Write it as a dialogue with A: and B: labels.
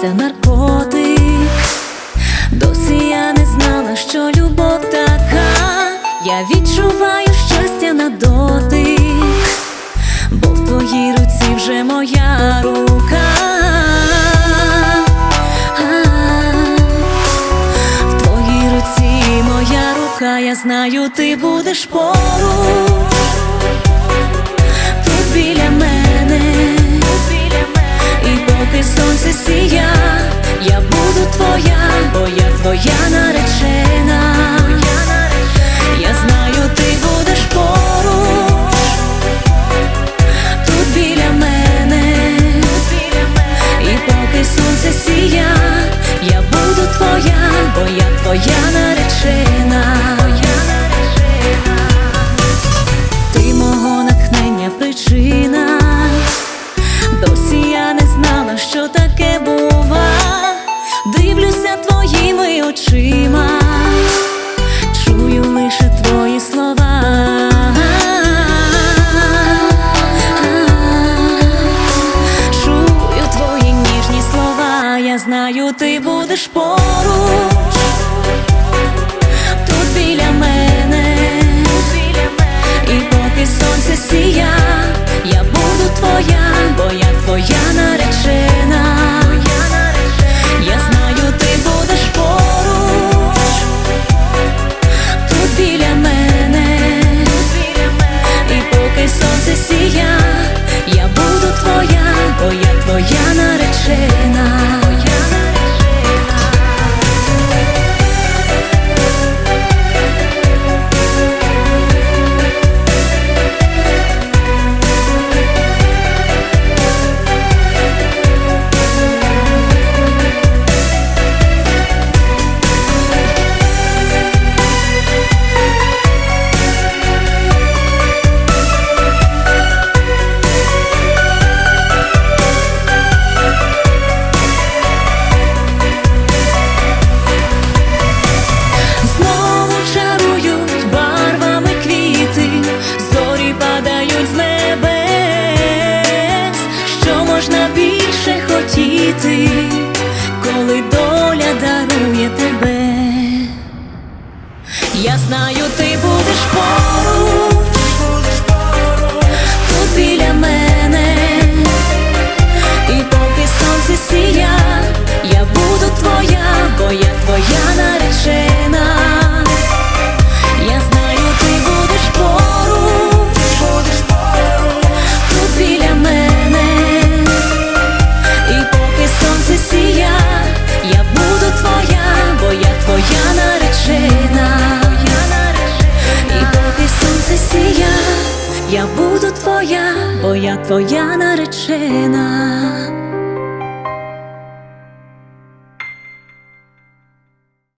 A: це наркотик. Досі я не знала, що любов така. Я відчуваю щастя на дотик, бо в твоїй руці вже моя рука. В твоїй руці моя рука, я знаю, ти будеш поруч. Ти біля мене. І поки сонце сіє ти будеш поруч, тут біля мене. коли доля дарує тебе, я знаю, ти будеш поруч. Твоя твоя наречена.